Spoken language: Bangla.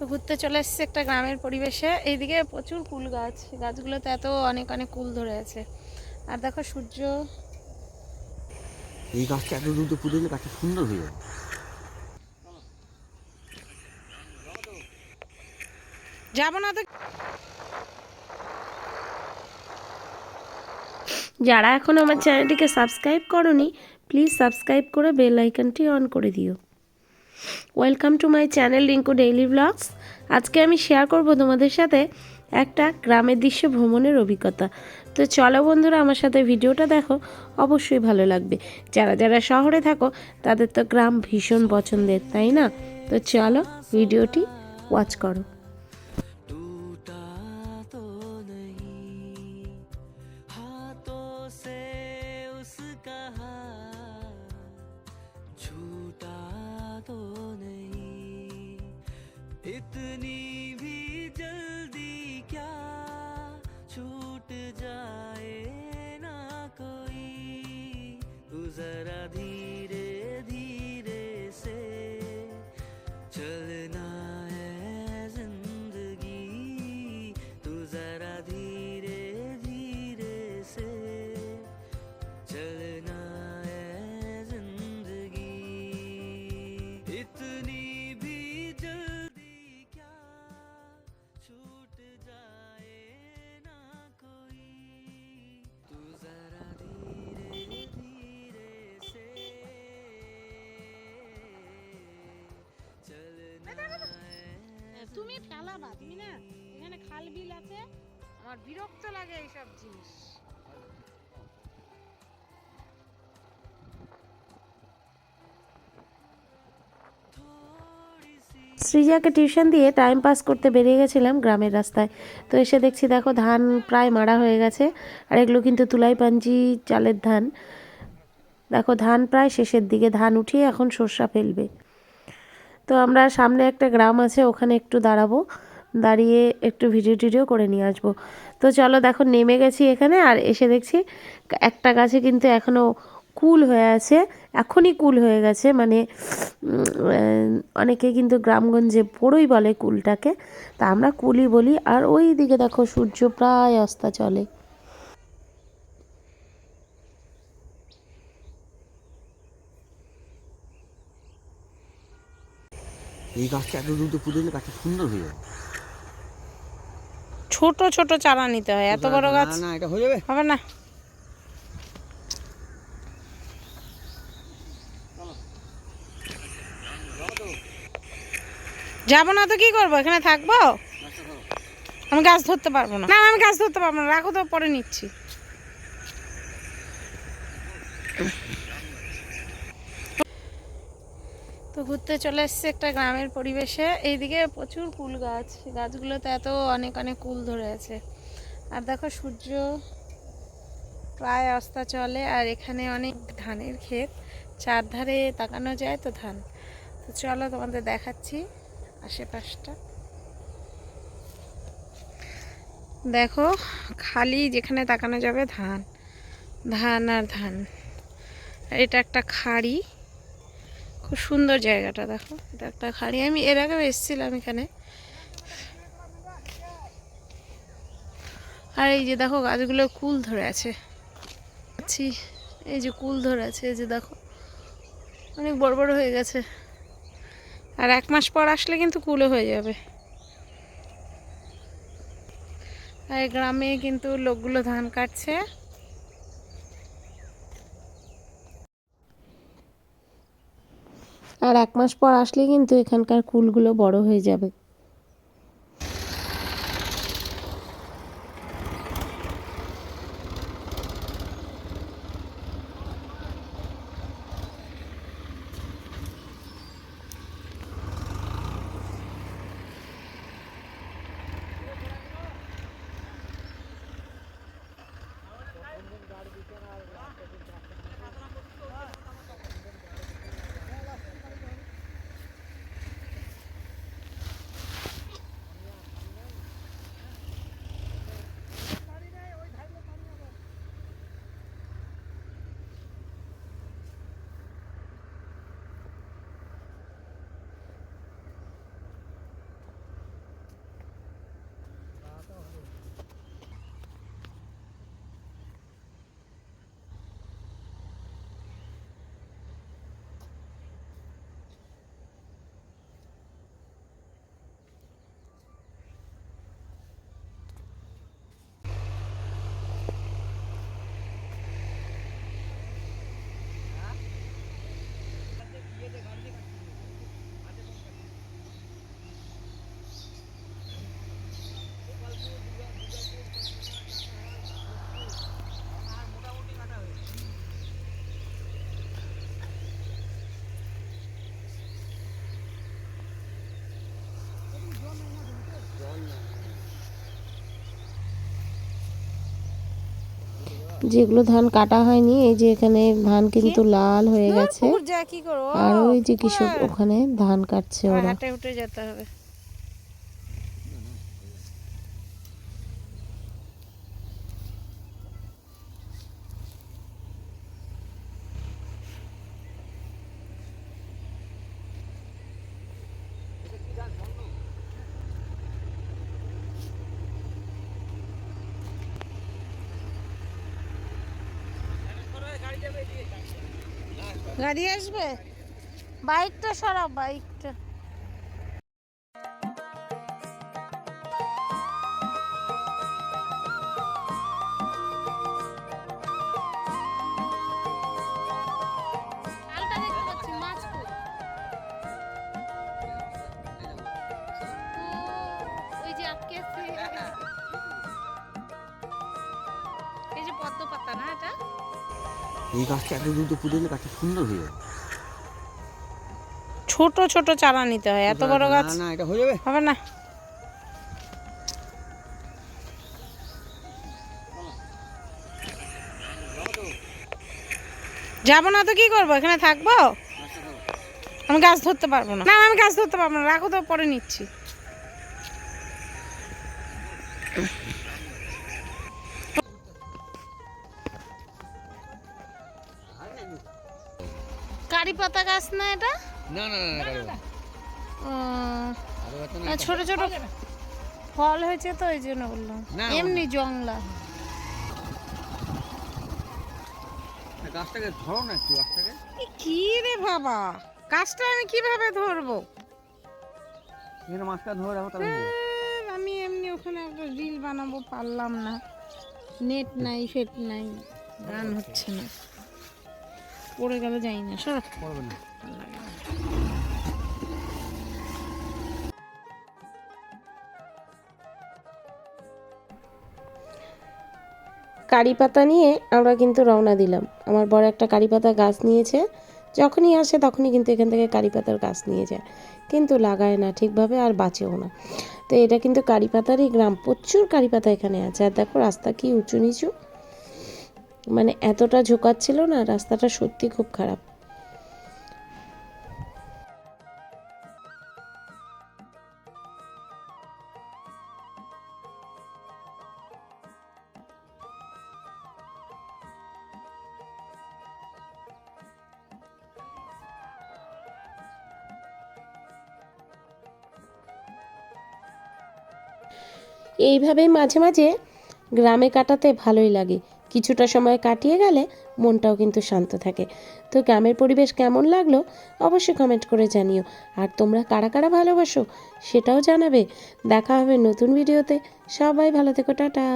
তো ঘুরতে চলে এসেছে একটা গ্রামের পরিবেশে। এইদিকে প্রচুর কুল গাছ। গাছগুলোতে এত অনেক অনেক কুল ধরে আছে। আর দেখো সূর্য। এই গাছটা এত দ্রুত পুঁতে দিলে গাছটা সুন্দর হয়ে যাবে। যাব না তো। যারা এখন আমার চ্যানেলটিকে সাবস্ক্রাইব করনি প্লিজ সাবস্ক্রাইব করে বেল আইকনটি অন করে দিও। Welcome to my channel Rinku daily vlogs আজকে আমি শেয়ার করব তোমাদের সাথে একটা গ্রামের দৃশ্য ভ্রমণের অভিজ্ঞতা। তো চলো বন্ধুরা, আমার সাথে ভিডিওটা দেখো। অবশ্যই ভালো লাগবে। যারা যারা শহরে থাকো, তাদের তো গ্রাম ভীষণ পছন্দের, তাই না? তো চলো ভিডিওটি ওয়াচ করো। তুমি না এখানে খাল বিল আছে। আমার বিরক্ত লাগে এইসব জিনিস। সৃজাকে টিউশন দিয়ে টাইম পাস করতে বেরিয়ে গেছিলাম গ্রামের রাস্তায়। তো এসে দেখছি দেখো ধান প্রায় মারা হয়ে গেছে। আর এগুলো কিন্তু তুলাই পাঞ্জি চালের ধান। দেখো ধান প্রায় শেষের দিকে। ধান উঠিয়ে এখন সর্ষা ফেলবে। তো আমরা সামনে একটা গ্রাম আছে, ওখানে একটু দাঁড়াবো। দাঁড়িয়ে একটু ভিডিও টিডিও করে নিয়ে আসব। তো চলো দেখো, নেমে গেছি এখানে আর এসে দেখছি একটা গাছে কিন্তু এখনও কুল হয়ে আছে, এখনই কুল হয়ে গেছে। মানে অনেকে কিন্তু গ্রামগঞ্জে বড়ই বলে কুলটাকে। তা আমরা কুলই বলি। আর ওই দিকে দেখো সূর্য প্রায় অস্তা চলে। এই গাছটা এত দ্রুত পুঁতে দিলে গাছটা সুন্দর হয়ে যাবে। ছোট ছোট চারা নিতে হয় এত বড় গাছ না এটা হয়ে যাবে। হবে না। যাব না তো কি করব? এখানে থাকব? আমি গাছ ধরতে পারব না না আমি গাছ ধরতে পারব না রাখো তো পরে নিচ্ছি। তো ঘুরতে চলে এসেছে একটা গ্রামের পরিবেশে। এইদিকে প্রচুর কুল গাছ। গাছগুলোতে এত অনেক অনেক কুল ধরে আছে। আর দেখো সূর্য প্রায় অস্তা চলে, আর এখানে অনেক ধানের ক্ষেত। চারধারে তাকানো যায় তো ধান। তো চলো তোমাদের দেখাচ্ছি আশেপাশটা। দেখো খালি যেখানে তাকানো যাবে ধান। ধান আর ধান। এটা একটা খাড়ি। খুব সুন্দর জায়গাটা, দেখো। এটা একটা খাড়ি আমি এর আগেও এসেছিলাম এখানে। আর এই যে দেখো, গাছগুলো কুল ধরে আছে। আছি। এই যে কুল ধরে আছে, এই যে দেখো। অনেক বড় বড় হয়ে গেছে। আর এক মাস পর আসলে কিন্তু কুলে হয়ে যাবে। আর গ্রামে কিন্তু লোকগুলো ধান কাটছে। আর এক মাস পর আসলে কিন্তু এখানকার কুলগুলো বড় হয়ে যাবে। যেগুলো ধান কাটা হয়নি এই যে এখানে ধান কিন্তু লাল হয়ে গেছে। আর ওই যে কৃষক ওখানে ধান কাটছে ওরা। উঠে যেতে হবে। গাড়ি আসবে? বাইকটা সরাও বাইকটা। এই গাছটা এত দ্রুত পুঁতে দিলে গাছটা সুন্দর হয়ে যাবে। ছোট ছোট চারা নিতে হয় এত বড় গাছ না না এটা হয়ে যাবে। হবে না। যাব না তো কি করব? এখানে থাকব? আমি গাছ ধরতে পারব না না আমি গাছ ধরতে পারব না। রাখো তো পরে নিচ্ছি। কারি পাতা গাছ না এটা? না না না না, ছোট ছোট ফল হয়েছে তো ওই জন্য বললাম। এমনি জংলা। গাছটাকে ধরো না একটু গাছটাকে। কি রে বাবা? গাছটা আমি কীভাবে ধরবো? এখানে মাছটা ধরে রাখো হয়ে আমি এমনি ওখানে একটা রিল বানাবো পারলাম না। নেট নাই ফেট নাই গান হচ্ছে না। পড়ে গেল যাই না সর। পড়বে না। কারি পাতা নিয়ে আমরা কিন্তু রওনা দিলাম। আমার বড় একটা কারি পাতা গাছ নিয়েছে যখনই আসে তখনই কিন্তু এখান থেকে কারি পাতার গাছ নিয়ে যায়। কিন্তু লাগায় না ঠিকভাবে আর বাঁচেও না। তো এটা কিন্তু কারি পাতারই গ্রাম। প্রচুর কারি পাতা এখানে আছে। আর দেখো রাস্তা কি উঁচু নিচু। মানে এতটা ঝোকাচ্ছিল না, রাস্তাটা সত্যি খুব খারাপ। এইভাবেই মাঝে মাঝে গ্রামে কাটাতে ভালোই লাগে। কিছুটা সময় কাটিয়ে গেলে মনটাও কিন্তু শান্ত থাকে। তো গ্রামের পরিবেশ কেমন লাগল অবশ্যই কমেন্ট করে জানিও। আর তোমরা কারা কারা ভালোবাসো সেটাও জানাবে। দেখা হবে নতুন ভিডিওতে সবাই ভালো থেকো, টাটা।